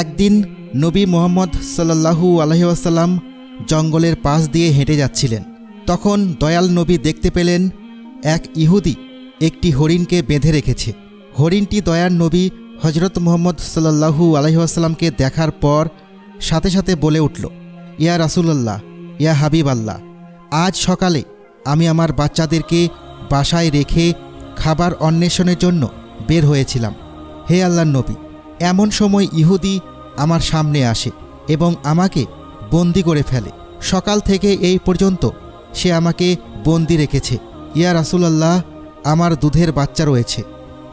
একদিন নবী মোহাম্মদ সাল্লাহু আলহিউসাল্লাম জঙ্গলের পাশ দিয়ে হেঁটে যাচ্ছিলেন। তখন দয়াল নবী দেখতে পেলেন এক ইহুদি একটি হরিণকে বেঁধে রেখেছে। হরিণটি দয়ার নবী হজরত মোহাম্মদ সাল্লাহু আলহিউসাল্লামকে দেখার পর সাথে সাথে বলে উঠল, ইয়া রাসুলাল্লাহ, ইয়া হাবিব আল্লাহ আজ সকালে আমি আমার বাচ্চাদেরকে বাসায় রেখে খাবার অন্বেষণের জন্য বের হয়েছিলাম। হে আল্লাহ নবী এমন সময় ইহুদি আমার সামনে আসে এবং আমাকে বন্দি করে ফেলে। সকাল থেকে এই পর্যন্ত সে আমাকে বন্দি রেখেছে। ইয়া রাসুলাল্লাহ, আমার দুধের বাচ্চা রয়েছে।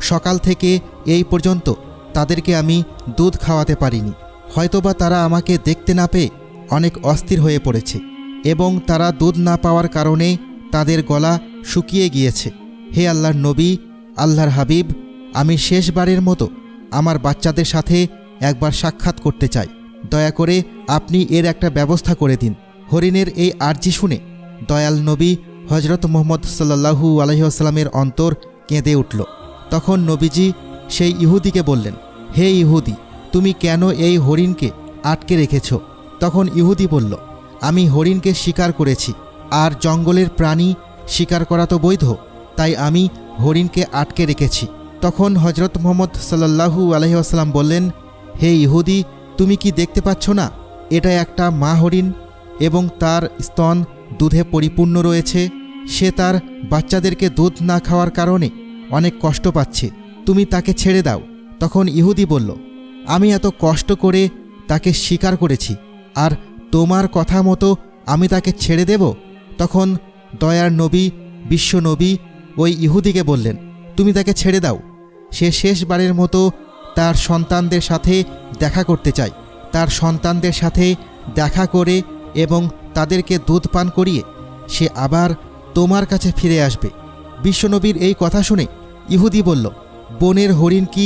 সকাল থেকে এই পর্যন্ত তাদেরকে আমি দুধ খাওয়াতে পারিনি। হয়তোবা তারা আমাকে দেখতে না পেয়ে অনেক অস্থির হয়ে পড়েছে এবং তারা দুধ না পাওয়ার কারণে তাদের গলা শুকিয়ে গিয়েছে। হে আল্লাহর নবী, আল্লাহর হাবিব, আমি শেষবারের মতো আমার বাচ্চাদের সাথে একবার সাক্ষাৎ করতে চাই। দয়া করে আপনি এর একটা ব্যবস্থা করে দিন। হরিণের এই আর্জি শুনে দয়াল নবী হজরত মোহাম্মদ সাল্লাহু আলহিহাস্লামের অন্তর কেঁদে উঠল। তখন নবীজি সেই ইহুদিকে বললেন, হে ইহুদি, তুমি কেন এই হরিণকে আটকে রেখেছ? তখন ইহুদি বলল, আমি হরিণকে শিকার করেছি, আর জঙ্গলের প্রাণী শিকার করা তো বৈধ, তাই আমি হরিণকে আটকে রেখেছি। তখন হজরত মোহাম্মদ সাল্লাহু আলহিহাস্লাম বললেন, হে ইহুদি, তুমি কি দেখতে পাচ্ছ না? এটা একটা মা হরিণ এবং তার স্তন দুধে পরিপূর্ণ রয়েছে। সে তার বাচ্চাদেরকে দুধ না খাওয়ার কারণে অনেক কষ্ট পাচ্ছে। তুমি তাকে ছেড়ে দাও। তখন ইহুদি বলল, আমি এত কষ্ট করে তাকে স্বীকার করেছি, আর তোমার কথা মতো আমি তাকে ছেড়ে দেব? তখন দয়ার নবী, বিশ্ব নবী ওই ইহুদিকে বললেন, তুমি তাকে ছেড়ে দাও। সে শেষবারের মতো তার সন্তানদের সাথে দেখা করতে চায়। তার সন্তানদের সাথে দেখা করে এবং তাদেরকে দুধ পান করিয়ে সে আবার তোমার কাছে ফিরে আসবে। বিশ্বনবীর এই কথা শুনে ইহুদি বলল, বনের হরিণ কি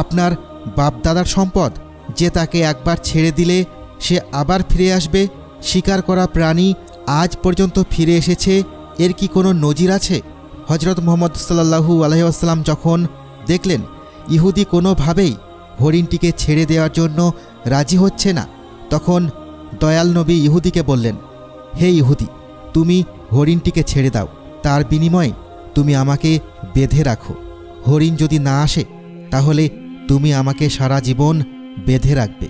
আপনার বাপদাদার সম্পদ যে তাকে একবার ছেড়ে দিলে সে আবার ফিরে আসবে? শিকার করা প্রাণী আজ পর্যন্ত ফিরে এসেছে, এর কি কোনো নজির আছে? হজরত মোহাম্মদ সাল্লাহু আলহিউসাল্লাম যখন দেখলেন, ইহুদি কোনোভাবেই হরিণটিকে ছেড়ে দেওয়ার জন্য রাজি হচ্ছে না। তখন দয়াল নবী ইহুদিকে বললেন, হে ইহুদি, তুমি হরিণটিকে ছেড়ে দাও। তার বিনিময়ে তুমি আমাকে বেঁধে রাখো। হরিণ যদি না আসে, তাহলে তুমি আমাকে সারা জীবন বেঁধে রাখবে।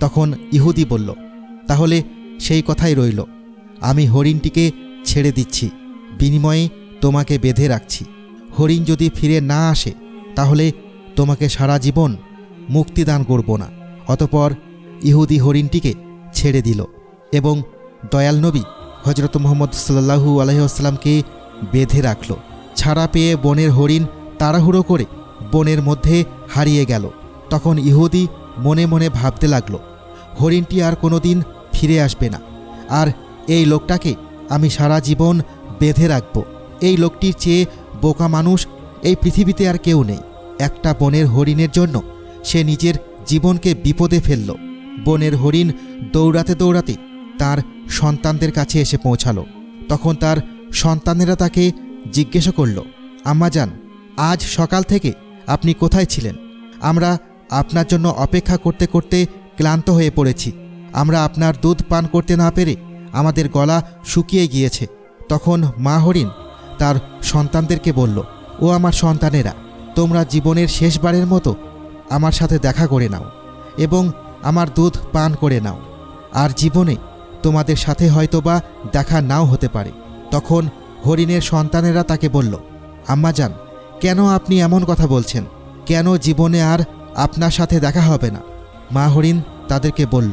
তখন ইহুদি বলল, তাহলে সেই কথাই রইল। আমি হরিণটিকে ছেড়ে দিচ্ছি। বিনিময়ে তোমাকে বেঁধে রাখছি। হরিণ যদি ফিরে না আসে তাহলে তোমাকে সারা জীবন মুক্তিদান করব না। অতপর ইহুদি হরিণটিকে ছেড়ে দিল এবং দয়াল নবী হজরত মোহাম্মদ সাল্লাহু আলহিহাস্লামকে বেঁধে রাখল। ছাড়া পেয়ে বনের হরিণ তাড়াহুড়ো করে বনের মধ্যে হারিয়ে গেল। তখন ইহুদি মনে মনে ভাবতে লাগল, হরিণটি আর কোনো দিন ফিরে আসবে না। আর এই লোকটাকে আমি সারা জীবন বেঁধে রাখব। এই লোকটির চেয়ে বোকা মানুষ এই পৃথিবীতে আর কেউ নেই। একটা বনের হরিণের জন্য সে নিজের জীবনকে বিপদে ফেলল। বনের হরিণ দৌড়াতে দৌড়াতে তার সন্তানদের কাছে এসে পৌঁছালো। তখন তার সন্তানেরা তাকে জিজ্ঞাসা করল, আম্মা যান আজ সকাল থেকে আপনি কোথায় ছিলেন? আমরা আপনার জন্য অপেক্ষা করতে করতে ক্লান্ত হয়ে পড়েছি। আমরা আপনার দুধ পান করতে না পেরে আমাদের গলা শুকিয়ে গিয়েছে। তখন মা হরিণ তার সন্তানদেরকে বলল ও আমার সন্তানেরা, তোমরা জীবনের শেষবারের মতো আমার সাথে দেখা করে নাও এবং আমার দুধ পান করে নাও। আর জীবনে তোমাদের সাথে হয়তোবা দেখা নাও হতে পারে। তখন হরিণের সন্তানেরা তাকে বলল, আম্মা যান কেন আপনি এমন কথা বলছেন? কেন জীবনে আর আপনার সাথে দেখা হবে না? মা হরিণ তাদেরকে বলল,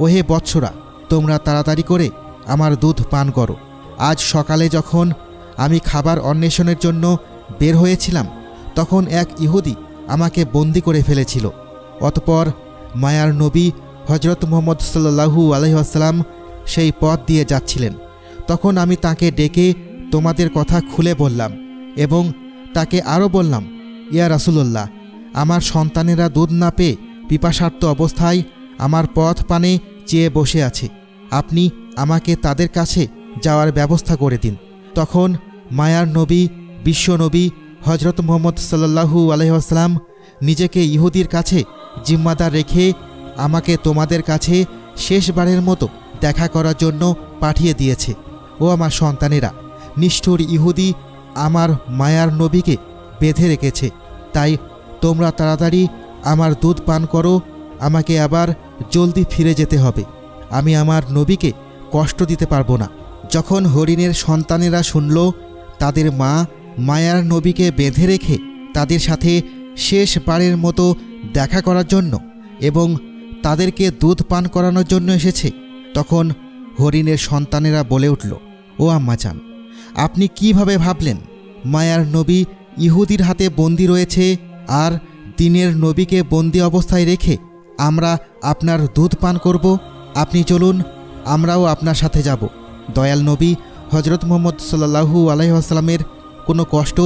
ওহে বৎসরা, তোমরা তাড়াতাড়ি করে আমার দুধ পান করো। আজ সকালে যখন আমি খাবার অন্বেষণের জন্য বের হয়েছিলাম, তখন এক ইহুদি আমাকে বন্দি করে ফেলেছিল। অতপর মায়ার নবী হজরত মোহাম্মদ সাল্লাহু আলহিহাস্লাম সেই পথ দিয়ে যাচ্ছিলেন। তখন আমি তাকে ডেকে তোমাদের কথা খুলে বললাম এবং তাকে আরও বললাম, ইয়া রাসুলল্লাহ, আমার সন্তানেরা দুধ না পেয়ে পিপাসার্থ অবস্থায় আমার পথ পানে চেয়ে বসে আছে। আপনি আমাকে তাদের কাছে যাওয়ার ব্যবস্থা করে দিন। তখন মায়ার নবী বিশ্ব নবী হজরত মোহাম্মদ সাল্লাহু আলহাম নিজেকে ইহুদির কাছে জিম্মাদার রেখে আমাকে তোমাদের কাছে শেষবারের মতো দেখা করার জন্য পাঠিয়ে দিয়েছে। ও আমার সন্তানেরা, নিষ্ঠুর ইহুদি আমার মায়ার নবীকে বেঁধে রেখেছে। তাই তোমরা তাড়াতাড়ি আমার দুধ পান করো, আমাকে আবার জলদি ফিরে যেতে হবে। আমি আমার নবীকে কষ্ট দিতে পারব না। যখন হরিণের সন্তানেরা শুনল, তাদের মা মায়ার নবীকে বেঁধে রেখে তাদের সাথে শেষবারের মতো দেখা করার জন্য এবং তাদেরকে দুধ পান করানোর জন্য এসেছে। তখন হরিণের সন্তানেরা বলে উঠল, ও আম্মাজান, আপনি কীভাবে ভাবলেন মায়ার নবী ইহুদির হাতে বন্দি রয়েছে আর দিনের নবীকে বন্দি অবস্থায় রেখে আমরা আপনার দুধ পান করব? আপনি চলুন, আমরাও আপনার সাথে যাব। দয়াল নবী হজরত মোহাম্মদ সাল্লাহু আলাইসাল্লামের কোনো কষ্ট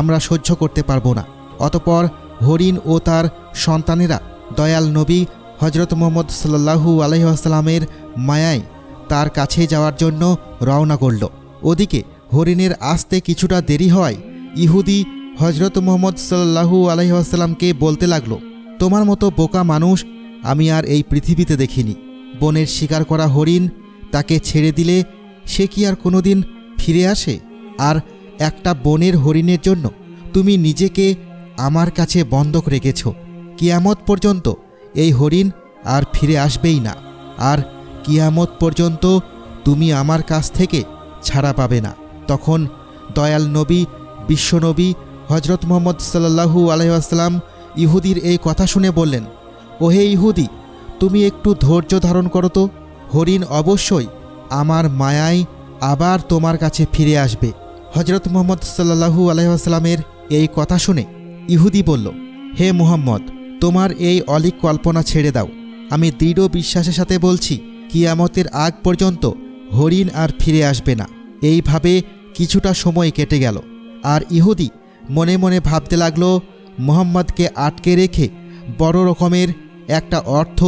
আমরা সহ্য করতে পারব না। অতপর হরিণ ও তার সন্তানেরা দয়াল নবী হজরত মোহাম্মদ সাল্লাহু আলাইসাল্লামের মায়ায় তার কাছে যাওয়ার জন্য রওনা করল। ওদিকে হরিণের আসতে কিছুটা দেরি হয় ইহুদি হজরত মোহাম্মদ সাল্লাহু আলহিহাস্লামকে বলতে লাগল, তোমার মতো বোকা মানুষ আমি আর এই পৃথিবীতে দেখিনি। বনের শিকার করা হরিণ তাকে ছেড়ে দিলে সে কি আর কোনোদিন ফিরে আসে? আর একটা বনের হরিণের জন্য তুমি নিজেকে আমার কাছে বন্ধক রেখেছ। কিয়ামত পর্যন্ত এই হরিণ আর ফিরে আসবেই না। আর কিয়ামত পর্যন্ত তুমি আমার কাছ থেকে ছাড়া পাবে না। তখন দয়াল নবী বিশ্বনবী হজরত মোহাম্মদ সাল্লাহু আলহাম ইহুদির এই কথা শুনে বললেন, ওহে ইহুদি, তুমি একটু ধৈর্য ধারণ করো তো। হরিণ অবশ্যই আমার মায়ায় আবার তোমার কাছে ফিরে আসবে। হজরত মোহাম্মদ সাল্লাহু আলহামের এই কথা শুনে ইহুদি বলল, হে মুহাম্মদ, তোমার এই অলিক কল্পনা ছেড়ে দাও। আমি দৃঢ় বিশ্বাসের সাথে বলছি, কিয়ামতের আগ পর্যন্ত হরিণ আর ফিরে আসবে না। এইভাবে কিছুটা সময় কেটে গেল। আর ইহুদি মনে মনে ভাবতে লাগল, মোহাম্মদকে আটকে রেখে বড় রকমের একটা অর্থ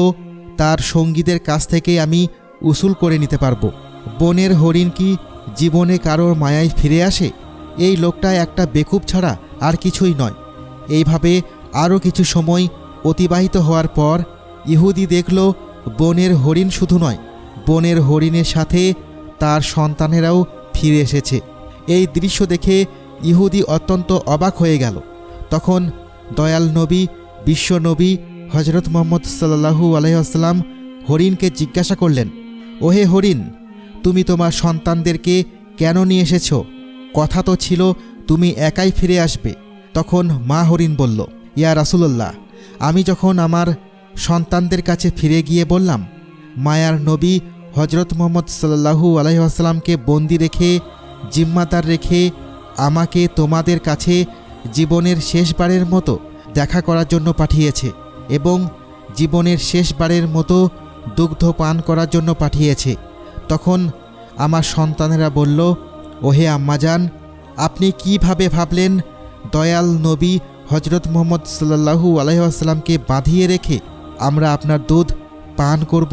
তার সঙ্গীদের কাছ থেকে আমি উসুল করে নিতে পারব। বনের হরিণ কি জীবনে কারোর মায়ায় ফিরে আসে? এই লোকটা একটা বেকুব ছাড়া আর কিছুই নয়। এইভাবে আরও কিছু সময় অতিবাহিত হওয়ার পর ইহুদি দেখল বনের হরিণ শুধু নয়, বনের হরিণের সাথে তার সন্তানেরাও ফিরে এসেছে। এই দৃশ্য দেখে ইহুদি অত্যন্ত অবাক হয়ে গেল। তখন দয়াল নবী, বিশ্ব নবী হজরত মোহাম্মদ সাল্লাহু আলহাম হরিণকে জিজ্ঞাসা করলেন, ওহে হরিণ তুমি তোমার সন্তানদেরকে কেন নিয়ে এসেছ? কথা তো ছিল, তুমি একাই ফিরে আসবে। তখন মা হরিণ বলল, ইয়া রাসুলল্লাহ, আমি যখন আমার সন্তানদের কাছে ফিরে গিয়ে বললাম, মায়ার নবী হজরত মোহাম্মদ সাল্লাহু আলহিহাস্লামকে বন্দি রেখে, জিম্মাদার রেখে আমাকে তোমাদের কাছে জীবনের শেষবারের মতো দেখা করার জন্য পাঠিয়েছে এবং জীবনের শেষবারের মতো দুগ্ধ পান করার জন্য পাঠিয়েছে। তখন আমার সন্তানেরা বলল, ওহে আম্মাজান, আপনি কীভাবে ভাবলেন দয়াল নবী হজরত মোহাম্মদ সাল্লাহু আলহিহাস্লামকে বাঁধিয়ে রেখে আমরা আপনার দুধ পান করব?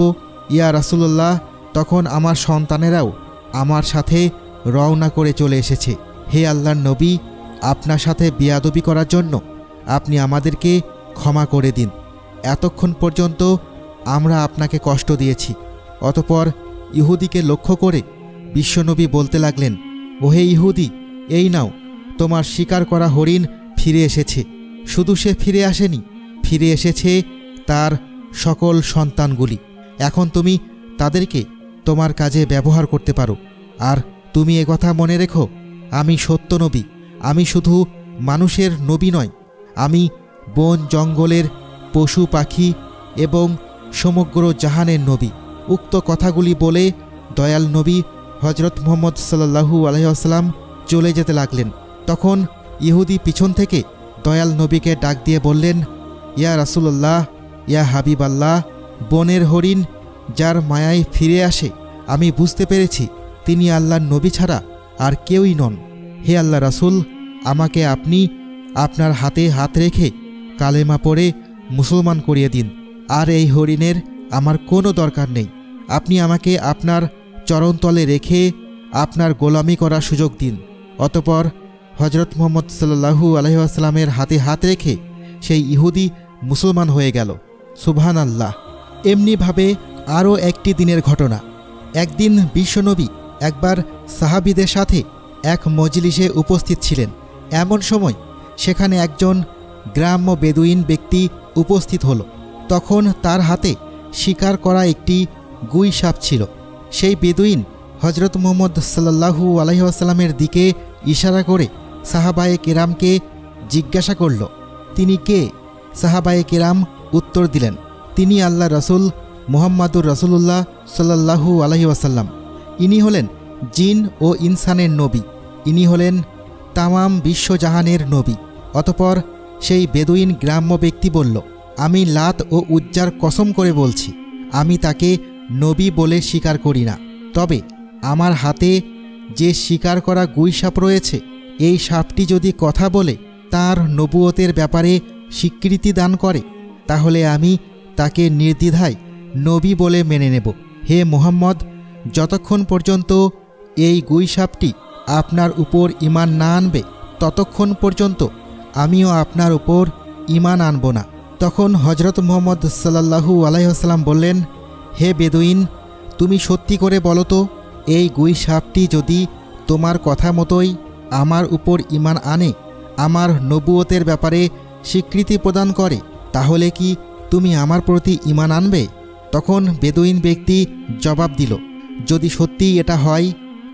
ইয়া রাসুল্লাহ তখন আমার সন্তানেরাও আমার সাথে রওনা করে চলে এসেছে। হে আল্লাহর নবী, আপনার সাথে বিয়াদবি করার জন্য আপনি আমাদেরকে ক্ষমা করে দিন। এতক্ষণ পর্যন্ত আমরা আপনাকে কষ্ট দিয়েছি। অতপর ইহুদিকে লক্ষ্য করে বিশ্বনবী বলতে লাগলেন, ওহে ইহুদি, এই নাও, তোমার শিকার করা হরিণ ফিরে এসেছে। শুধু সে ফিরে আসেনি, ফিরে এসেছে তার সকল সন্তানগুলি। এখন তুমি তাদেরকে তোমার কাজে ব্যবহার করতে পারো। আর তুমি কথা মনে রেখো, আমি সত্য নবী আমি শুধু মানুষের নবী নয়, আমি বন জঙ্গলের পশু পাখি এবং সমগ্র জাহানের নবী। উক্ত কথাগুলি বলে দয়াল নবী হজরত মোহাম্মদ সাল্লাহু আলহাম চলে যেতে লাগলেন। তখন ইহুদি পিছন থেকে দয়াল নবীকে ডাক দিয়ে বললেন, ইয়া রাসুল্লাহ ইয়া হাবিব আল্লাহ বনের হরিণ যার মায়ায় ফিরে আসে, আমি বুঝতে পেরেছি তিনি আল্লাহর নবী ছাড়া আর কেউই নন। হে আল্লাহ রাসুল, আমাকে আপনি আপনার হাতে হাত রেখে কালেমা পড়ে মুসলমান করিয়ে দিন। আর এই হরিণের আমার কোনো দরকার নেই। আপনি আমাকে আপনার চরণতলে রেখে আপনার গোলামি করার সুযোগ দিন। অতপর হজরত মোহাম্মদ সাল্লাহু আলহিহাস্লামের হাতে হাত রেখে সেই ইহুদি মুসলমান হয়ে গেল। সুবহান আল্লাহ এমনিভাবে আরও একটি দিনের ঘটনা। একদিন বিশ্বনবী একবার সাহাবিদের সাথে এক মজলিসে উপস্থিত ছিলেন। এমন সময় সেখানে একজন গ্রাম্য বেদুইন ব্যক্তি উপস্থিত হলো। তখন তার হাতে শিকার করা একটি গুই সাপ ছিল। সেই বেদুইন হজরত মোহাম্মদ সাল্লাহু আলহিহাসাল্লামের দিকে ইশারা করে সাহাবায়ে কেরামকে জিজ্ঞাসা করল, তিনি কে? সাহাবায়ে কেরাম উত্তর দিলেন, তিনি আল্লাহ রসুল মোহাম্মদুর রসুল্লাহ সাল্লাহু আলহি ওয়াসাল্লাম। ইনি হলেন জিন ও ইনসানের নবী। ইনি হলেন তামাম বিশ্বজাহানের নবী। অতপর সেই বেদুইন গ্রাম্য ব্যক্তি বলল আমি লাত ও উজ্জার কসম করে বলছি, আমি তাকে নবী বলে স্বীকার করি না। তবে আমার হাতে যে স্বীকার করা গুই সাপ রয়েছে, এই সাপটি যদি কথা বলে, তার নবুয়তের ব্যাপারে স্বীকৃতি দান করে, তাহলে আমি তাকে নির্দ্বিধায় নবী বলে মেনে নেব। হে মোহাম্মদ, যতক্ষণ পর্যন্ত এই গুই সাপটি আপনার উপর ইমান না আনবে, ততক্ষণ পর্যন্ত আমিও আপনার উপর ইমান আনব না। তখন হজরত মোহাম্মদ সাল্লাহু আলাইসাল্লাম বললেন, হে বেদুইন, তুমি সত্যি করে বলো তো, এই গুই সাপটি যদি তোমার কথা মতোই আমার উপর ইমান আনে, আমার নবুয়তের ব্যাপারে স্বীকৃতি প্রদান করে, তাহলে কি তুমি আমার প্রতি ইমান আনবে? তখন বেদুইন ব্যক্তি জবাব দিল, যদি সত্যিই এটা হয়,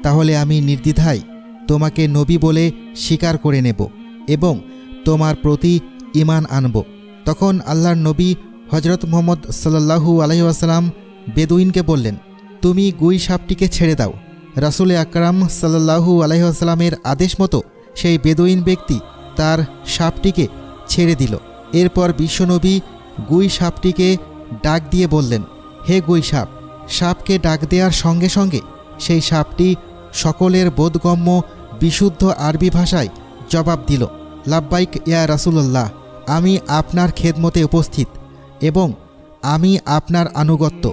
তাহলে আমি নির্দ্বিধায় তোমাকে নবী বলে স্বীকার করে নেব এবং তোমার প্রতি ইমান আনব। তখন আল্লাহর নবী হজরত মোহাম্মদ সাল্লাহু আলহিহাসাল্লাম বেদুইনকে বললেন, তুমি গুই সাপটিকে ছেড়ে দাও। রাসুল আকরাম সাল্লাহু আলহিহাস্লামের আদেশ মতো সেই বেদুইন ব্যক্তি তার সাপটিকে ছেড়ে দিল। এরপর বিশ্বনবী গুই সাপটিকে ডাক দিয়ে বললেন, হে গুই সাপ, সাপকে ডাক দেওয়ার সঙ্গে সঙ্গে সেই সাপটি সকলের বোধগম্য বিশুদ্ধ আরবি ভাষায় জবাব দিল, লাব্বাইক ইয়া রাসুলল্লাহ। আমি আপনার খেদমতে উপস্থিত এবং আমি আপনার আনুগত্য।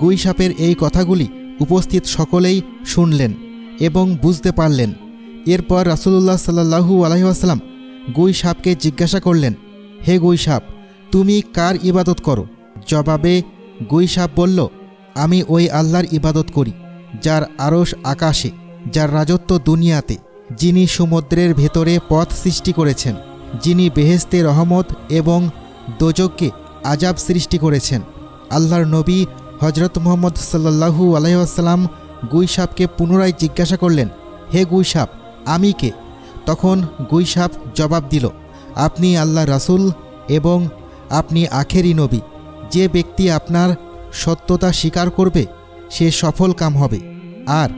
গুই সাপের এই কথাগুলি উপস্থিত সকলেই শুনলেন এবং বুঝতে পারলেন। এরপর রাসুলুল্লাহ সাল্লাহু আলহিহাস্লাম গুই সাপকে জিজ্ঞাসা করলেন, হে গুই সাপ তুমি কার ইবাদত করো? জবাবে গুই সাপ বলল, আমি ওই আল্লাহর ইবাদত করি, যার আরশ আকাশে, যার রাজত্ব দুনিয়াতে, যিনি সমুদ্রের ভেতরে পথ সৃষ্টি করেছেন। যিনি বেহেস্তে রহমত এবং দোজককে আজাব সৃষ্টি করেছেন। আল্লাহর নবী হজরত মোহাম্মদ সাল্লাহু আলহাম গুইসাপকে পুনরায় জিজ্ঞাসা করলেন, হে গুইসাপ আমি কে? তখন গুইসাপ জবাব দিল, আপনি আল্লাহ রাসুল এবং আপনি আখেরি নবী। যে ব্যক্তি আপনার সত্যতা স্বীকার করবে, সে সফল কাম হবে। আর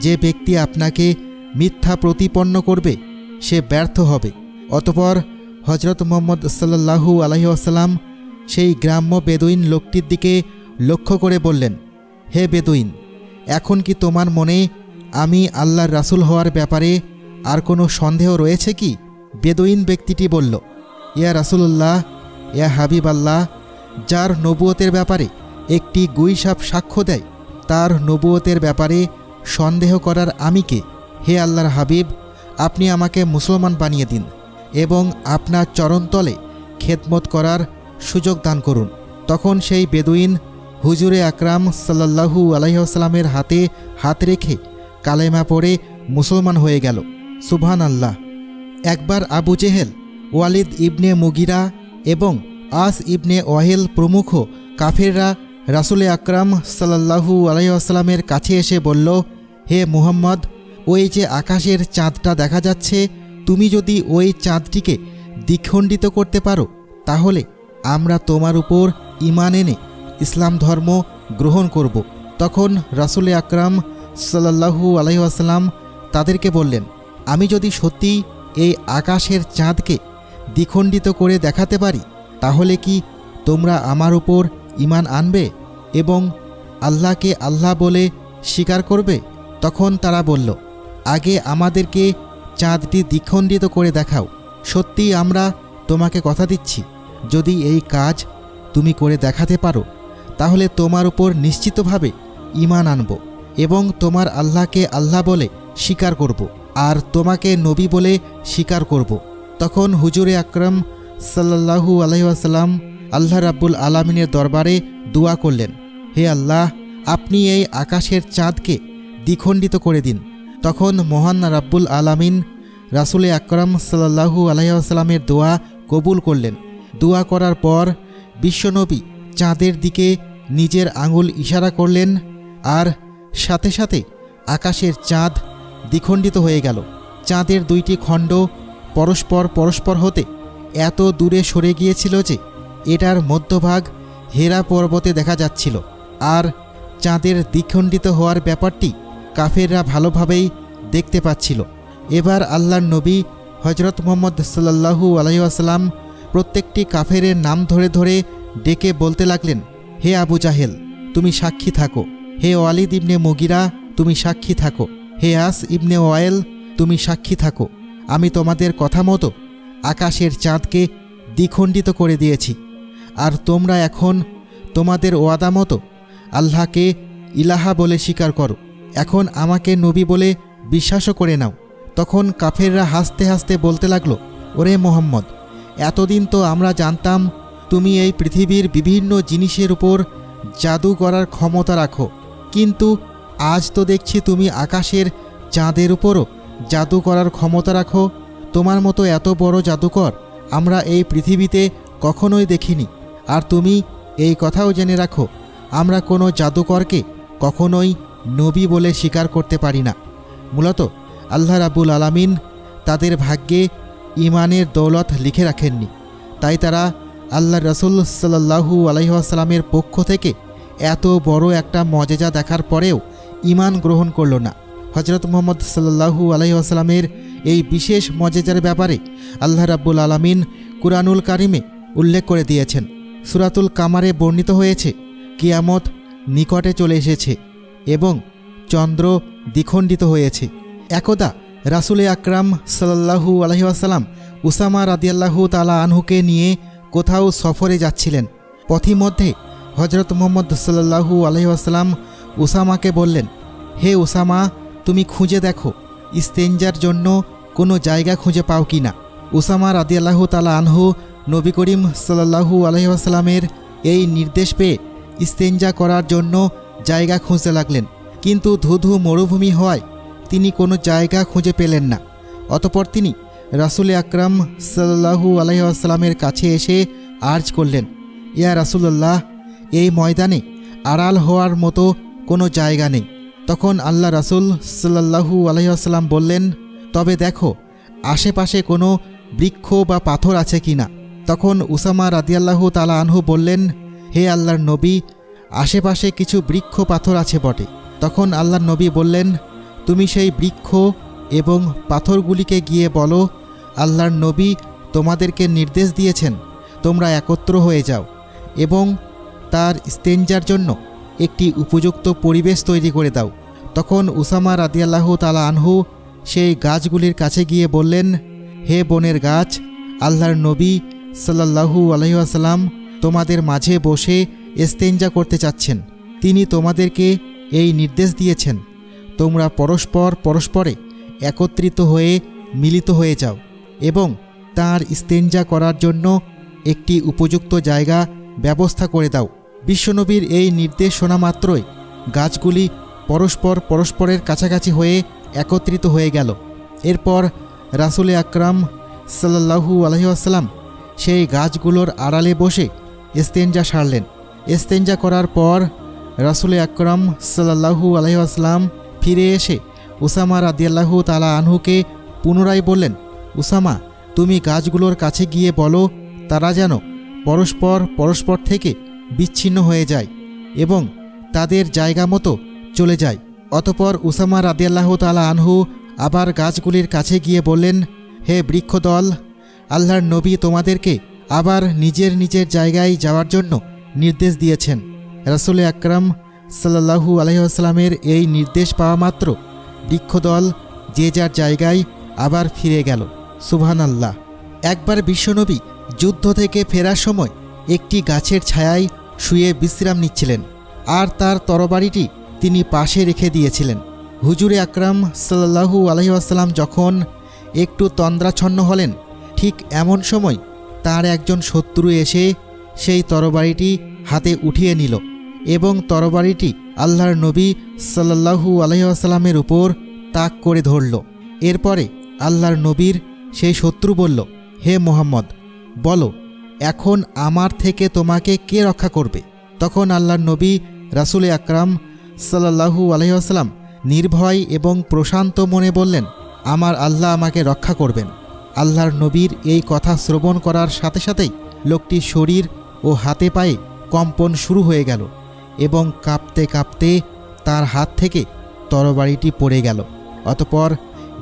যে ব্যক্তি আপনাকে মিথ্যা প্রতিপন্ন করবে, সে ব্যর্থ হবে। অতপর হজরত মোহাম্মদ সাল্লাহু আলহিউসাল্লাম সেই গ্রাম্য বেদুইন লোকটির দিকে লক্ষ্য করে বললেন, হে বেদুইন, এখন কি তোমার মনে আমি আল্লাহর রাসুল হওয়ার ব্যাপারে আর কোনো সন্দেহ রয়েছে কি? বেদুইন ব্যক্তিটি বলল, ইয়া রাসুলুল্লাহ, ইয়া হাবিব আল্লাহ যার নবুয়তের ব্যাপারে একটি গুইসাপ সাক্ষ্য দেয়, তার নবুয়তের ব্যাপারে সন্দেহ করার আমি কে? হে আল্লাহর হাবিব, আপনি আমাকে মুসলমান বানিয়ে দিন। এবং আপনার চরণতলে খেদমত করার সুযোগ দান করুন। তখন সেই বেদুইন হুজুরে আকরাম সাল্লাহু আলাইসাল্লামের হাতে হাত রেখে কালেমা পড়ে মুসলমান হয়ে গেল। সুবহান আল্লাহ একবার আবু জেহেল, ওয়ালিদ ইবনে মুগিরা এবং আস ইবনে ওয়াহেল প্রমুখ কাফেররা রাসুলে আকরাম সাল্লাহু আলাইসাল্লামের কাছে এসে বলল, হে মুহাম্মদ, ওই যে আকাশের চাঁদটা দেখা যাচ্ছে তুমি যদি ওই চাঁদটিকে দ্বিখণ্ডিত করতে পারো, তাহলে আমরা তোমার উপর ইমান এনে ইসলাম ধর্ম গ্রহণ করব। তখন রাসুলে আকরাম সাল্লাহু আলহিহাসাল্লাম তাদেরকে বললেন, আমি যদি সত্যি এই আকাশের চাঁদকে দ্বিখণ্ডিত করে দেখাতে পারি, তাহলে কি তোমরা আমার উপর ইমান আনবে এবং আল্লাহকে আল্লাহ বলে স্বীকার করবে? তখন তারা বলল, আগে আমাদেরকে চাঁদটি দ্বিখণ্ডিত করে দেখাও। সত্যি আমরা তোমাকে কথা দিচ্ছি। যদি এই কাজ তুমি করে দেখাতে পারো, তাহলে তোমার উপর নিশ্চিতভাবে ইমান আনব এবং তোমার আল্লাহকে আল্লাহ বলে স্বীকার করব আর তোমাকে নবী বলে স্বীকার করব। তখন হুজুরে আকরম সাল্লাহু আলহিহাসাল্লাম আল্লাহ রাব্বুল আলমিনের দরবারে দোয়া করলেন, হে আল্লাহ, আপনি এই আকাশের চাঁদকে দ্বিখণ্ডিত করে দিন। তখন মহান রাব্বুল আলামিন রাসুলে আকরাম সাল্লাহু আলাইসাল্লামের দোয়া কবুল করলেন। দোয়া করার পর বিশ্বনবী চাঁদের দিকে নিজের আঙুল ইশারা করলেন আর সাথে সাথে আকাশের চাঁদ দ্বিখণ্ডিত হয়ে গেল। চাঁদের দুইটি খণ্ড পরস্পর পরস্পর হতে এত দূরে সরে গিয়েছিল যে এটার মধ্যভাগ হেরা পর্বতে দেখা যাচ্ছিল। আর চাঁদের দ্বিখণ্ডিত হওয়ার ব্যাপারটি কাফেররা ভালোভাবেই দেখতে পাচ্ছিল। এবার আল্লাহর নবী হজরত মোহাম্মদ সাল্লাহু আলহিহাসাল্লাম প্রত্যেকটি কাফেরের নাম ধরে ধরে ডেকে বলতে লাগলেন, হে আবু জাহেল, তুমি সাক্ষী থাকো। হে ওয়ালিদ ইবনে মুগিরা, তুমি সাক্ষী থাকো। হে আস ইবনে ওয়াইল, তুমি সাক্ষী থাকো। আমি তোমাদের কথা মতো আকাশের চাঁদকে দ্বিখণ্ডিত করে দিয়েছি। আর তোমরা এখন তোমাদের ওয়াদা মতো আল্লাহকে ইলাহা বলে স্বীকার করো। এখন আমাকে নবী বলে বিশ্বাসও করে নাও। তখন কাফেররা হাসতে হাসতে বলতে লাগল, ওরে মোহাম্মদ, এতদিন তো আমরা জানতাম তুমি এই পৃথিবীর বিভিন্ন জিনিসের উপর জাদু করার ক্ষমতা রাখো। কিন্তু আজ তো দেখছি তুমি আকাশের চাঁদের উপরও জাদু করার ক্ষমতা রাখো। তোমার মতো এত বড় জাদুকর আমরা এই পৃথিবীতে কখনোই দেখিনি। আর তুমি এই কথাও জেনে রাখো, আমরা কোনো জাদুকরকে কখনোই নবী বলে স্বীকার করতে পারি না। মূলত আল্লাহ রাবুল আলামিন তাদের ভাগ্যে ইমানের দৌলত লিখে রাখেননি। তাই তারা আল্লাহ রসুল সাল্লাহু আলহিহাসাল্লামের পক্ষ থেকে এত বড় একটা মজেজা দেখার পরেও ইমান গ্রহণ করল না। হজরত মোহাম্মদ সাল্লাহু আলহিহাসাল্লামের এই বিশেষ মজেজার ব্যাপারে আল্লাহ রাব্বুল আলামিন কুরআনুল কারিমে উল্লেখ করে দিয়েছেন। সুরাতুল কামারে বর্ণিত হয়েছে, কিয়ামত নিকটে চলে এসেছে। এবং চন্দ্র দ্বিখণ্ডিত হয়েছে। একদা রাসুলে আকরাম সাল্লাহু আলহিহাসাল্লাম উসামা রাদিয়াল্লাহু তালা আনহুকে নিয়ে কোথাও সফরে যাচ্ছিলেন। পথিমধ্যে হজরত মোহাম্মদ সাল্লাহু আলহিহাসাল্লাম উসামাকে বললেন, হে উসামা, তুমি খুঁজে দেখো ইস্তেঞ্জার জন্য কোনো জায়গা খুঁজে পাও কি না? উসামা রাদিয়াল্লাহু তালা আনহু নবী করিম সাল্লাহু আলহিহাসাল্লামের এই নির্দেশ পেয়ে ইস্তেঞ্জা করার জন্য জায়গা খুঁজতে লাগলেন। কিন্তু ধুধু মরুভূমি হওয়ায় তিনি কোনো জায়গা খুঁজে পেলেন না। অতপর তিনি রাসুল আকরাম সাল্লাহু আলহিহাস্লামের কাছে এসে আর্জ করলেন, ইয়া রাসুল্লাহ এই ময়দানে আড়াল হওয়ার মতো কোনো জায়গা নেই। তখন আল্লাহ রাসুল সাল্লাহু আলহিহাস্লাম বললেন, তবে দেখো, আশেপাশে কোনো বৃক্ষ বা পাথর আছে কি না? তখন উসামা রাদিয়াল্লাহু তালা আনহু বললেন, হে আল্লাহর নবী আশেপাশে কিছু বৃক্ষ পাথর আছে বটে। তখন আল্লাহর নবী বললেন, তুমি সেই বৃক্ষ এবং পাথরগুলিকে গিয়ে বলো, আল্লাহর নবী তোমাদেরকে নির্দেশ দিয়েছেন, তোমরা একত্র হয়ে যাও এবং তার স্তেঞ্জার জন্য একটি উপযুক্ত পরিবেশ তৈরি করে দাও। তখন উসামা রাদিয়াল্লাহ তালা আনহু সেই গাছগুলির কাছে গিয়ে বললেন, হে বনের গাছ, আল্লাহর নবী সাল্লাহু আলহিহাসাল্লাম তোমাদের মাঝে বসে এস্তেঞ্জা করতে চাচ্ছেন। তিনি তোমাদেরকে এই নির্দেশ দিয়েছেন, তোমরা পরস্পর পরস্পরে একত্রিত হয়ে মিলিত হয়ে যাও এবং তার ইস্তেঞ্জা করার জন্য একটি উপযুক্ত জায়গা ব্যবস্থা করে দাও। বিশ্বনবীর এই নির্দেশ শোনা মাত্রই গাছগুলি পরস্পর পরস্পরের কাছাকাছি হয়ে একত্রিত হয়ে গেল। এরপর রাসুলে আকরাম সাল্লাহু আলহিহাসাল্লাম সেই গাছগুলোর আড়ালে বসে এস্তেঞ্জা সারলেন। এস্তেঞ্জা করার পর রাসুলে আকরাম সাল্লাহু আলহিহাস্লাম ফিরে এসে উসামা রাদিয়াল্লাহু তালা আনহুকে পুনরায় বললেন, উসামা, তুমি গাছগুলোর কাছে গিয়ে বলো, তারা যেন পরস্পর পরস্পর থেকে বিচ্ছিন্ন হয়ে যায় এবং তাদের জায়গা মতো চলে যায়। অতপর উসামা রাদিয়াল্লাহু তালা আনহু আবার গাছগুলির কাছে গিয়ে বললেন, হে বৃক্ষদল, আল্লাহর নবী তোমাদেরকে আবার নিজের নিজের জায়গায় যাওয়ার জন্য নির্দেশ দিয়েছেন। রাসুল আকরাম সাল্লাহু আলহিহাস্লামের এই নির্দেশ পাওয়া মাত্র বৃক্ষদল যে যার জায়গায় আবার ফিরে গেল। সুবহান আল্লাহ একবার বিশ্বনবী যুদ্ধ থেকে ফেরার সময় একটি গাছের ছায়ায় শুয়ে বিশ্রাম নিচ্ছিলেন আর তার তরবারিটি তিনি পাশে রেখে দিয়েছিলেন। হুজুরে আকরাম সাল্লাহু আলহিহাস্লাম যখন একটু তন্দ্রাচ্ছন্ন হলেন, ঠিক এমন সময় তার একজন শত্রু এসে সেই তরবারিটি হাতে উঠিয়ে নিল এবং তরবারিটি আল্লাহর নবী সাল্লাহু আলহিহাসাল্লামের উপর তাক করে ধরল। এরপরে আল্লাহর নবীর সেই শত্রু বলল, হে মোহাম্মদ, বলো, এখন আমার থেকে তোমাকে কে রক্ষা করবে? তখন আল্লাহর নবী রাসুল আকরাম সাল্লাহু আলহিহাসাল্লাম নির্ভয় এবং প্রশান্ত মনে বললেন, আমার আল্লাহ আমাকে রক্ষা করবেন। আল্লাহর নবীর এই কথা শ্রবণ করার সাথে সাথেই লোকটির শরীর ও হাতে পায়ে কম্পন শুরু হয়ে গেল এবং কাঁপতে কাঁপতে তার হাত থেকে তরবারিটি পড়ে গেল। অতপর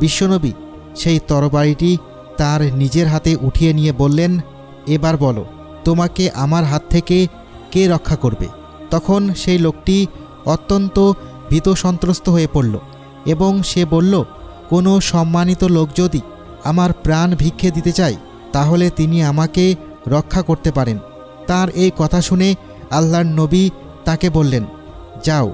বিশ্বনবী সেই তরবারিটি তার নিজের হাতে উঠিয়ে নিয়ে বললেন, এবার বলো, তোমাকে আমার হাত থেকে কে রক্ষা করবে? তখন সেই লোকটি অত্যন্ত ভীত সন্ত্রস্ত হয়ে পড়ল এবং সে বলল, কোনো সম্মানিত লোক যদি আমার প্রাণ ভিক্ষে দিতে চায়, তাহলে তিনি আমাকে রক্ষা করতে পারেন। তার এই কথা শুনে আল্লাহর নবী তাকে বললেন, যাও,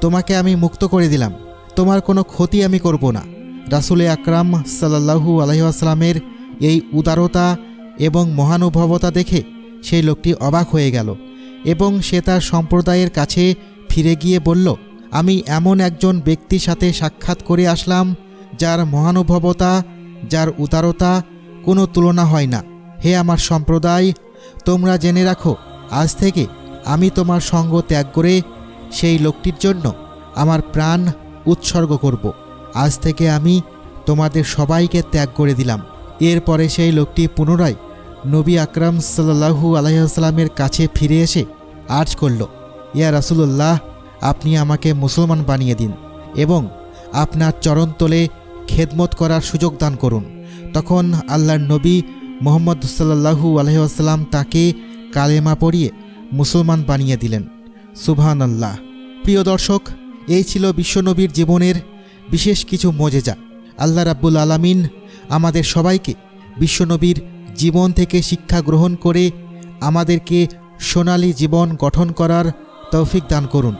তোমাকে আমি মুক্ত করে দিলাম। তোমার কোনো ক্ষতি আমি করব না। রাসুলে আকরাম সাল্লাহু আলহিহাস্লামের এই উদারতা এবং মহানুভবতা দেখে সেই লোকটি অবাক হয়ে গেল এবং সে তার সম্প্রদায়ের কাছে ফিরে গিয়ে বলল, আমি এমন একজন ব্যক্তির সাথে সাক্ষাৎ করে আসলাম, যার মহানুভবতা, যার উদারতা কোনো তুলনা হয় না। হে আমার সম্প্রদায় তোমরা জেনে রাখো, আজ থেকে আমি তোমার সঙ্গ ত্যাগ করে সেই লোকটির জন্য আমার প্রাণ উৎসর্গ করব। আজ থেকে আমি তোমাদের সবাইকে ত্যাগ করে দিলাম। এরপরে সেই লোকটি পুনরায় নবী আকরাম সাল্লাহু আলাইসাল্লামের কাছে ফিরে এসে আর্জ করল, ইয়া রাসুলুল্লাহ, আপনি আমাকে মুসলমান বানিয়ে দিন এবং আপনার চরণতলে খেদমত করার সুযোগ দান করুন। তখন আল্লাহর নবী মোহাম্মদ সাল্লাহু আলহিহাস্লাম তাকে কালেমা পড়িয়ে মুসলমান বানিয়ে দিলেন। সুবহান আল্লাহ প্রিয় দর্শক, এই ছিল বিশ্বনবীর জীবনের বিশেষ কিছু মজেজা। আল্লাহ রাব্বুল আলামিন আমাদের সবাইকে বিশ্বনবীর জীবন থেকে শিক্ষা গ্রহণ করে আমাদেরকে সোনালী জীবন গঠন করার তৌফিক দান করুন।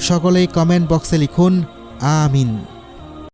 সকলেই কমেন্ট বক্সে লিখুন, আমিন।